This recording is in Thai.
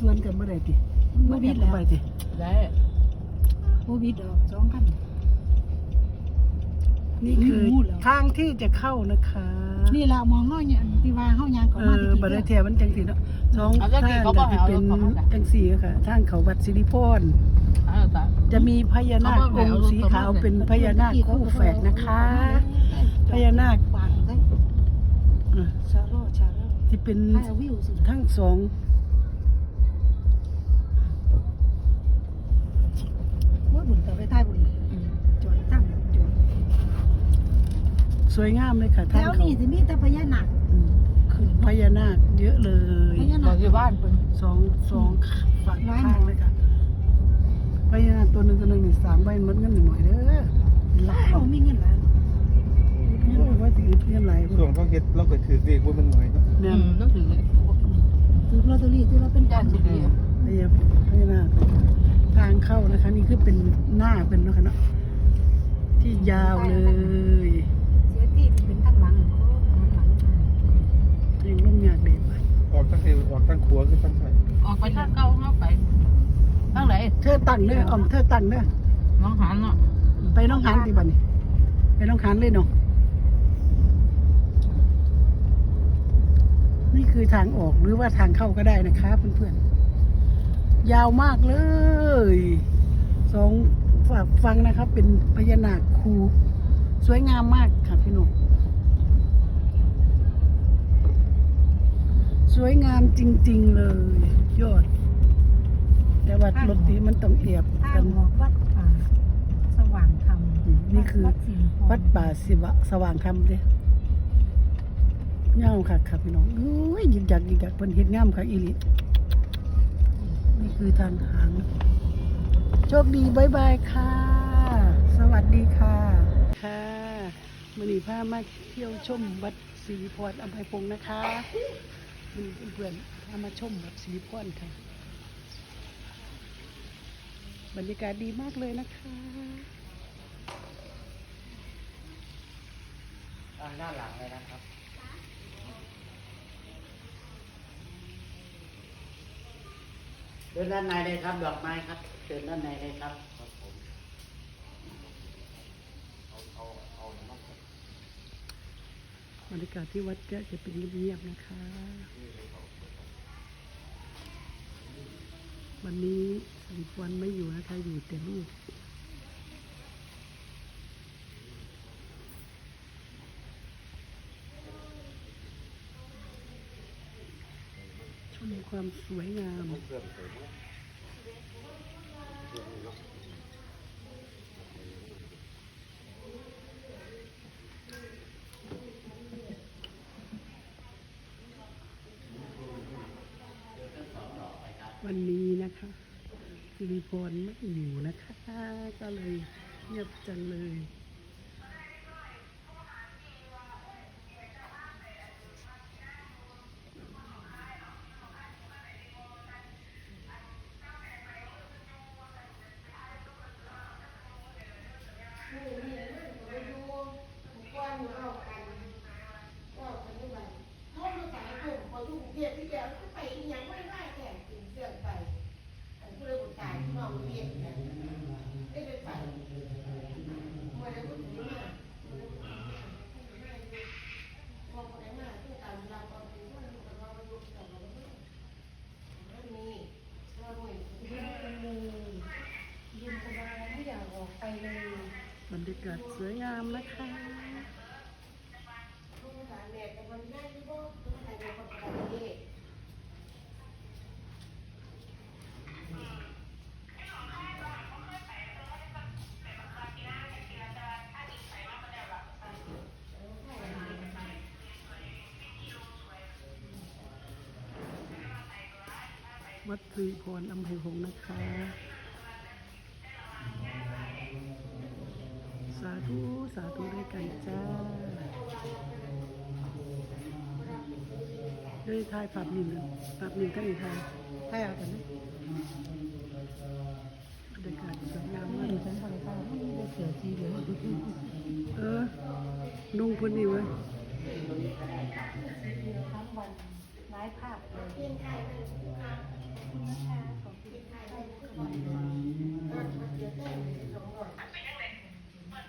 สวนกันบ่ได้ติบ่วิดแล้วไปติได้โควิดดอกสองพันนี่คือนี่รู้แล้วทางที่จะเข้านะคะ นี่ล่ะมองเฮาเนี่ยที่ว่าเฮายางเข้าเอมาอบ่ได้แถวมันจังซี่เนาะสองเอาทาจังงก็สิเขาบ่ให้สิเอาเป็นรถเขามาจังซี่ค่ะ ทางเขาวัดสิริพรเอาจ้ะจะมีพญานาคเอาอบ่ให้งเอาค์รถสีเขามาขาวเป็นพญานาคคู่แฝดนะคะ พญานาคปากได้เออชาโลชาโลที่เป็นถ่ายวิวสิทั้งสอง บ่บุญก็ไปถ่ายบุญจอดตั้งจอดสวยงามเลยค่ะแถทางวเขานี้สิมีแต่พญานาคอืมขึ้นพญานาคเยอะเลยพญาบนาอกคอยู่บ้านเพิ่นสองสองฝั่งร้อยข้างเลยค่ะพญานาคตัวหนึ่งตัวหนึ่งนี่สามใบมันเงินหนึ่งหน่อยเด้อเป็นหลักเขามีเงินหลายเงินว่าถือเงินไหลายส่วนเขาเฮ็ดเราก็ถือเลขว่ามันหน่อยเนาะเนี่อืยมต้องถือถือลอตเตอรี่ถือลอตเตอรี่ย่านสิดีพญาพญานาค ทางเข้านะคะ นี่คือเป็นหน้าเป็นเนาะคะเนาะที่ยาวเลยเสียที่เป็นทั้งหลังโอ้ทั้งหลังยังร่มยากเด็ดไปออกตั้งเอวออกตั้งขัวคือตั้งใส่ออกไปทางเก่าเฮาไปทางไหนเธอตั้งเด้ออ่อมเธอตั้งเด้อน้องหันเนาะไปน้องหานที่บ้านนี่ไปน้องหานเลยเนาะนี่คือทางออกหรือว่าทางเข้าก็ได้นะคะเพื่อนๆ ยาวมากเลยสองฝากฟังนะครับ เป็นพญานาคคูสวยงามมากค่ะพี่หนุ่มสวยงามจริง ๆ เลย ยอด แต่ว่ารถนี้มันต้องเอียบทากังนออกวัดป่าสว่างธรรมอืมนี่คือ วัดสิงห์วัดป่าสิวะสว่างธรรมเด้เงาค่ะครับพี่น้องอุ้ยยิงจักยิงจักเพิ่นเฮ็ดงามค่ะอีหลีนี่ คือทางทางโชคดีบายบายค่ะ สวัสดีค่ะ ค่ะมือนีพามาเที่ยวชมวัดศรีพรอภัยพงศ์นะคะมีเพื่อนพามาชมวัดศรีพรค่ะ บรรยากาศดีมากเลยนะคะด้านหลังเลยนะครับ เดินด้านในเลยครับ ดอกไม้ครับเดินด้านในเลยครับบรรยากาศที่วัดก็จะเป็นเงียบๆนะคะ วันนี้สิริพรไม่อยู่นะคะอยู่แต่ลูก ช มีความสวยงาม วันนี้นะคะสิริพรไม่อยู่นะคะ ก็เลยเงียบจังเลย เย็นสบายไม่อยากออกไปเลย บรรยา กาศสวยงามนะคะวัดสิริพรอำเภอหงส์นะคะุสาธุด้วยกันจ้าด้วยทายปรับหนึ่งปรับหนึ่งก็หนึ่ทายทายเอาแต่นนะบรรยากาศสวยงามมากฉันทำข้าวไม่เสียทีเดียวเออนุ่งพุ่นนี่เว้ยทั้งวันไลฟ์ภาพเลย